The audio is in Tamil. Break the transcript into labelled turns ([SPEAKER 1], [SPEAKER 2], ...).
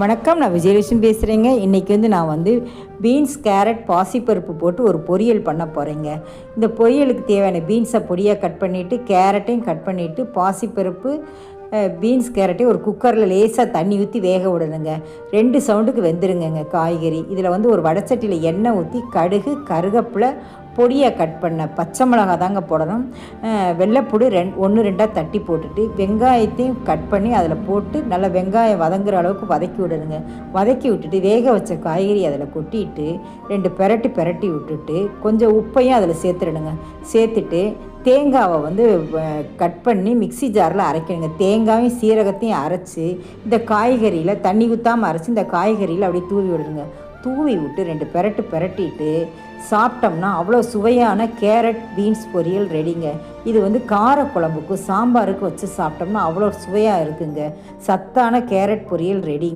[SPEAKER 1] வணக்கம் நான் விஜயலட்சுமி பேசுகிறேங்க இன்றைக்கி வந்து நான் வந்து பீன்ஸ் கேரட் பாசிப்பருப்பு போட்டு ஒரு பொரியல் பண்ண போகிறேங்க இந்த பொரியலுக்கு தேவையான பீன்ஸை பொடியாக கட் பண்ணிவிட்டு கேரட்டையும் கட் பண்ணிவிட்டு பாசிப்பருப்பு பீன்ஸ் கேரட்டையும் ஒரு குக்கரில் லேசாக தண்ணி ஊற்றி வேக விடணுங்க. ரெண்டு சவுண்டுக்கு வெந்துருங்கங்க காய்கறி. இதில் வந்து ஒரு வடச்சட்டியில் எண்ணெய் ஊற்றி கடுகு கருகப்பில் பொடியை கட் பண்ண பச்சை மிளகா தாங்க போடணும். வெள்ளைப்பூடு ரெண் ஒன்று ரெண்டாக தட்டி போட்டுட்டு வெங்காயத்தையும் கட் பண்ணி அதில் போட்டு நல்லா வெங்காயம் வதங்குற அளவுக்கு வதக்கி விடணுங்க. வதக்கி விட்டுட்டு வேக வச்ச காய்கறி அதில் கொட்டிட்டு ரெண்டு பெரட்டி பெரட்டி விட்டுட்டு கொஞ்சம் உப்பையும் அதில் சேர்த்துடணுங்க. சேர்த்துட்டு தேங்காவை வந்து கட் பண்ணி மிக்ஸி ஜாரில் அரைக்கணுங்க. தேங்காயும் சீரகத்தையும் அரைச்சி இந்த காய்கறியில் தண்ணி ஊற்றாமல் அரைச்சி இந்த காய்கறியில் அப்படியே தூவி விடுங்க தூவி விட்டு ரெண்டு பெரட்டு பெரட்டிட்டு சாப்பிட்டோம்னா அவ்வளோ சுவையான கேரட் பீன்ஸ் பொரியல் ரெடிங்க. இது வந்து கார குழம்புக்கும் சாம்பாருக்கும் வச்சு சாப்பிட்டோம்னா அவ்வளோ சுவையாக இருக்குங்க. சத்தான கேரட் பொரியல் ரெடி.